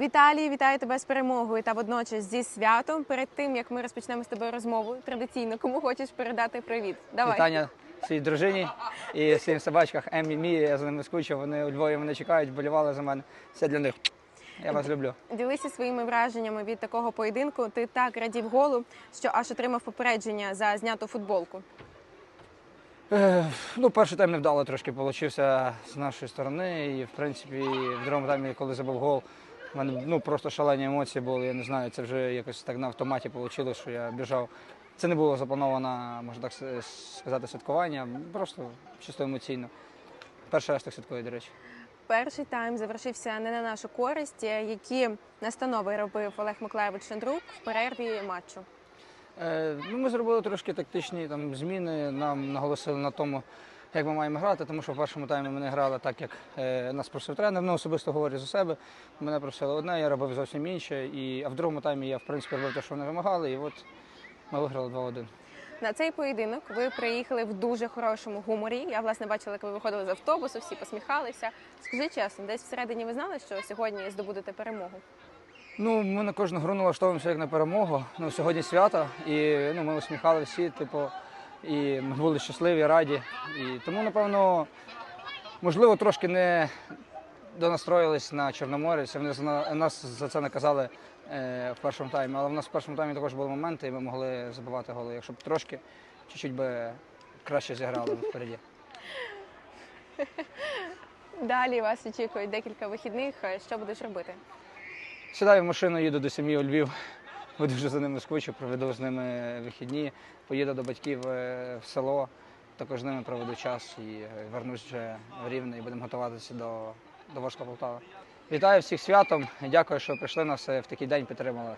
Віталій, вітаю тебе з перемогою та водночас зі святом. Перед тим як ми розпочнемо з тобою розмову, традиційно кому хочеш передати привіт. Давай. Вітання своїй дружині і своїм собачках Еммі Мі. Я за ними скучив. Вони у Львові мене чекають, болівали за мене. Все для них. Я вас люблю. Ділися своїми враженнями від такого поєдинку. Ти так радів голу, що аж отримав попередження за зняту футболку. Е, ну, перший тайм невдало трошки получився з нашої сторони. І в принципі, в другому таймі, коли забив гол, в мене ну, просто шалені емоції були. Я не знаю, це вже якось так на автоматі вийшло, що я біжав. Це не було заплановано, можна так сказати, святкування, просто чисто емоційно. Перший раз так святкую, до речі. Перший тайм завершився не на нашу користь. Які настанови робив Олег Миколаєвич Шандрук в перерві матчу? Е, ну, ми зробили трошки тактичні там, зміни. Нам наголосили на тому, як ми маємо грати, тому що в першому таймі ми не грали так, як е, нас просив тренер. Ну, особисто говорю за себе. Мене просили одне, я робив зовсім інше. І, а в другому таймі я в принципі робив те, що вони вимагали, і от ми виграли 2-1. На цей поєдинок ви приїхали в дуже хорошому гуморі. Я власне бачила, як ви виходили з автобусу, всі посміхалися. Скажи чесно, десь всередині ви знали, що сьогодні здобудете перемогу? Ну, ми на кожну гру налаштовуємося як на перемогу. Ну, сьогодні свято, і ну, ми усміхали всі, типу, і ми були щасливі, раді. І тому, напевно, можливо, трошки не донастроїлись на Чорноморець. Вони нас за це наказали е, в першому таймі. Але в нас в першому таймі також були моменти, і ми могли забивати голи. Якщо б трошки, чуть-чуть би краще зіграли впереді. Далі вас очікують декілька вихідних. Що будеш робити? Сідаю в машину, їду до сім'ї у Львів. Буду вже за ними скучу, проведу з ними вихідні, поїду до батьків е, в село, також з ними проведу час і е, вернусь вже в Рівне і будемо готуватися до, до Ворскла Полтава. Вітаю всіх святом. Дякую, що прийшли нас е, в такий день підтримали.